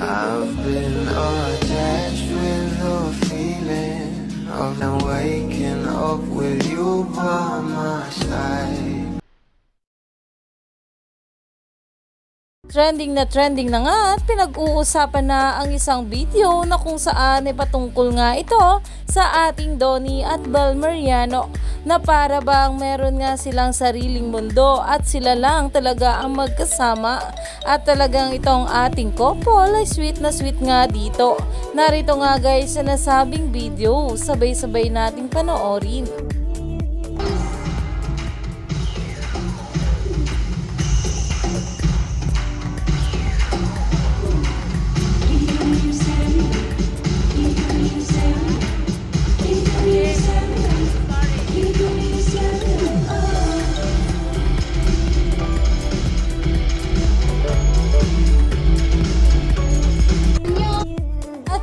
I've been attached with the feeling of now waking up with you by my side. Trending na trending na nga at pinag-uusapan na ang isang video na kung saan ay patungkol nga ito sa ating Donnie at Bel Mariano na para bang meron nga silang sariling mundo at sila lang talaga ang magkasama at talagang itong ating couple ay sweet na sweet nga dito. Narito nga guys sa nasabing video, sabay-sabay nating panoorin.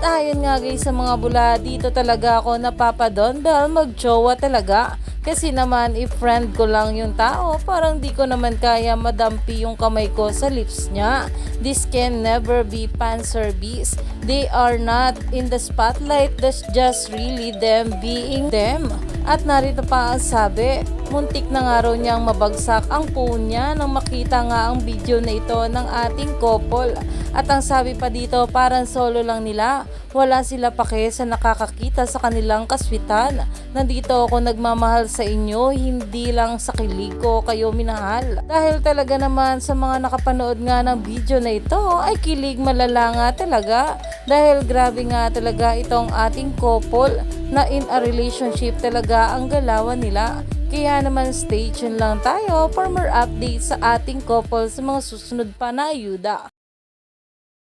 Ayon nga guys sa mga bula, dito talaga ako napapadon dahil magjowa talaga. Kasi naman if friend ko lang yung tao, parang di ko naman kaya madampi yung kamay ko sa lips niya. This can never be fan service. They are not in the spotlight, that's just really them being them. At narito pa ang sabi, muntik na nga raw niyang mabagsak ang phone niya nang makita nga ang video na ito ng ating couple. At ang sabi pa dito, parang solo lang nila. Wala sila pake sa nakakakita sa kanilang kaswitan. Nandito ako nagmamahal sa inyo, hindi lang sa kilig ko kayo minahal. Dahil talaga naman sa mga nakapanood nga ng video na ito, ay kilig malala nga talaga. Dahil grabe nga talaga itong ating couple na in a relationship talaga ang galawan nila. Kaya naman stay tuned lang tayo for more updates sa ating couple sa mga susunod pa na ayuda.